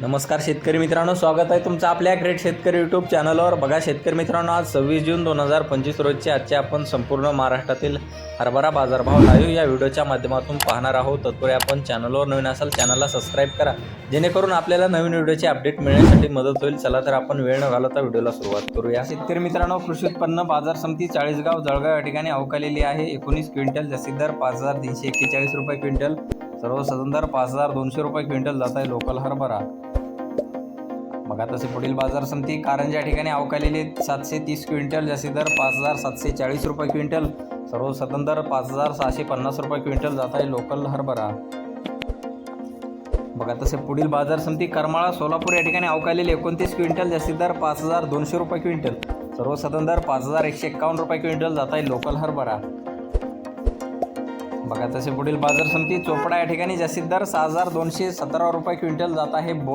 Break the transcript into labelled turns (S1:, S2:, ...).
S1: नमस्कार शेतकरी मित्रांनो स्वागत आहे तुमचं आपल्या ग्रेट शेतकरी यूट्यूब चॅनलवर बघा शेतकरी मित्रांनो आज सव्वीस जून दोन हजार पंचवीस रोजचे आजचे आपण संपूर्ण महाराष्ट्रातील हरभरा बाजारभाव लाईव्ह या व्हिडिओच्या माध्यमातून पाहणार आहोत. तत्पूर्वी आपण चॅनलवर नवीन असाल चॅनलला सबस्क्राईब करा. जेणेकरून आपल्याला नवीन व्हिडिओचे अपडेट मिळण्यासाठी मदत होईल. चला तर आपण वेळ न घालवता व्हिडिओला सुरुवात करूया. शेतकरी मित्रांनो कृषी उत्पन्न बाजार समिती चाळीसगाव जळगाव या ठिकाणी अवकालेली आहे. एकोणीस क्विंटल जास्तीत दर पाच हजार तीनशे एक्केचाळीस रुपये क्विंटल. सर्व सदन दर पाच हजार दोनशे रुपये क्विंटल जात आहे लोकल हरभरा. बघा तसे पुढील बाजार समिती कारण ज्या ठिकाणी अवकालेले सातशे तीस क्विंटल जास्ती दर पाच हजार सातशे चाळीस रुपये क्विंटल सर्व सदन दर पाच हजार सहाशे पन्नास रुपये क्विंटल जात आहे लोकल हरभरा. बघा तसे पुढील बाजार समिती करमाळा सोलापूर या ठिकाणी अवकालेले एकोणतीस क्विंटल जास्ती दर पाच हजार दोनशे रुपये क्विंटल सर्व सदन दर पाच हजार एकशे एक्कावन्न रुपये क्विंटल जात आहे लोकल हरभरा. बघा तसे पुढील बाजार समिती चोपडा या ठिकाणी जास्तीत दर सहा हजार दोनशे सतरा रुपये क्विंटल जात आहे बो